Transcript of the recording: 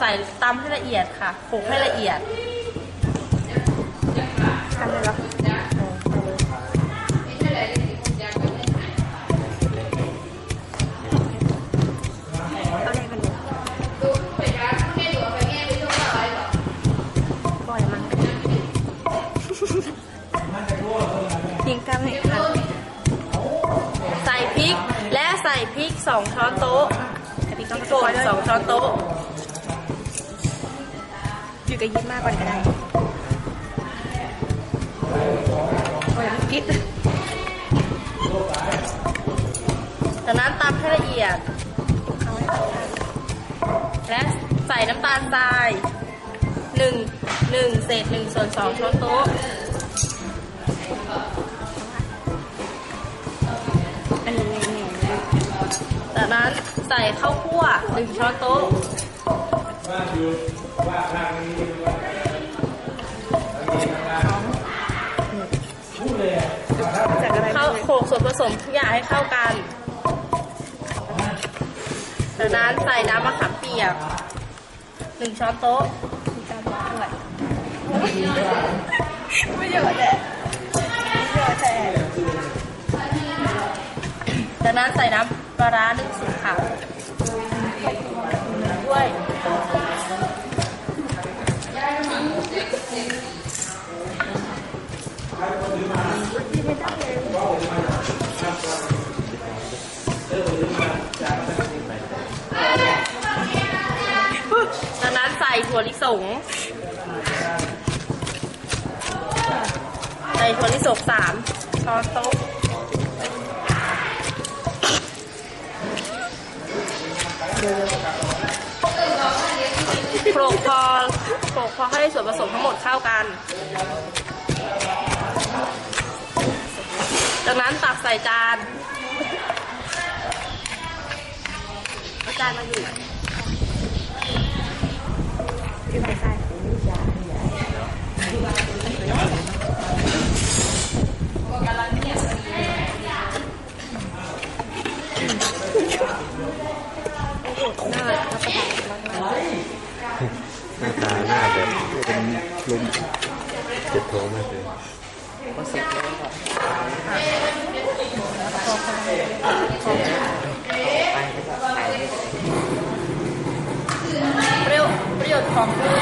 ใส่ตำให้ละเอียดค่ะโขลกให้ละเอียดทำเลยเหรอเอาอะไรกันเนี่ยบ่อยมั้งทิ้งกล้ามให้ค่ะใส่พริกและใส่พริกสองช้อนโต๊ะแต่พี่ต้องป่นสองช้อนโต๊ะ อยู่กับยิ้มมากก่อนก็ได้โอ้ยกิ๊ดจากนั้นตำให้ละเอียดและใส่น้ำตาลทรายหนึ่งหนึ่งเศษหนึ่งส่วนสองช้อนโต๊ะจากนั้นใส่ข้าวคั่วหนึ่งช้อนโต๊ะ เข้าโขลกส่วนผสมทุกอย่างให้เข้ากันจากนั้นใส่น้ำมะขามเปียกหนึ่งช้อนโต๊ะมีการบอกด้วยไม่เยอะแหละไม่เยอะแต่จากนั้นใส่น้ำปลาร้าหนึ่งสูตรค่ะด้ว จากนั้นใส่ถั่วลิสง ใส่ถั่วลิสงสามช้อนโต๊ะโขลกพอโขลกพอให้ส่วนผสมทั้งหมดเข้ากัน ส่จานอาจารย์มาอยู่อยู่ไหนใส่หน้าตาหน้าแบบเป็นลุมเจ็บท้องมากเลย ก็สิบเลครับประโยชน์ของพืช